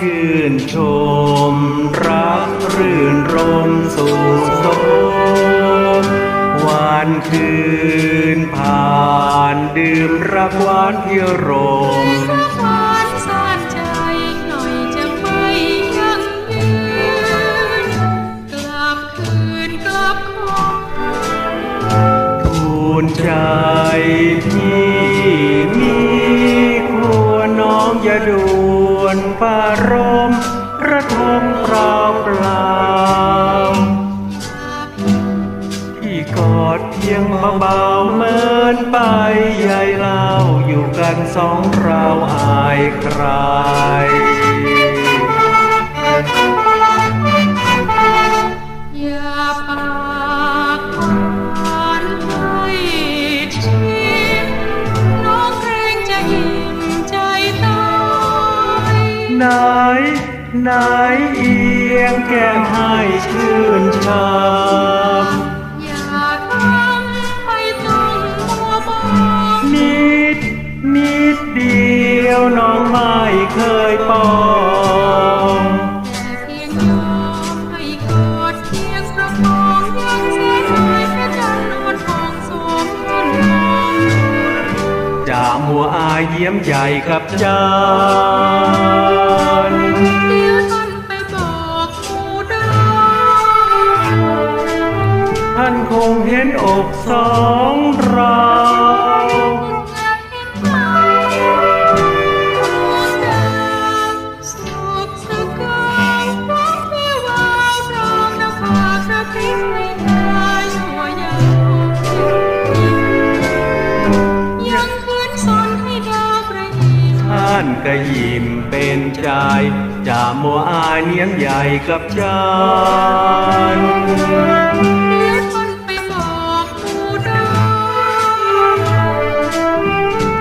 ชื่นชม รักรื่นรมสุขสมวันคืนผ่านดื่มรักหวานเที่ยวรม มระทมเปล่าเปล่าที่กอดเพียงเบาๆเหมือนไปใหญ่เล่าอยู่กันสองเราอายใคร ไหนไหนเอียงแก้มให้ชื่นชมอย่าทำให้ต้องมัวมองนิดนิดเดียวน้องไม่เคยปองแต่เพียงยอมให้กอดเพียงประคองยังเสียดายแค่จันทร์นวลทองสวมเงินทองจะมัวอายเยี่ยมใหญ่กับจัน นอกสองเรายังคืนสนให้ดาวกระยิมท่านก็ยิ้มเป็นใจจะมัวอายเนียมใหญ่กับจัน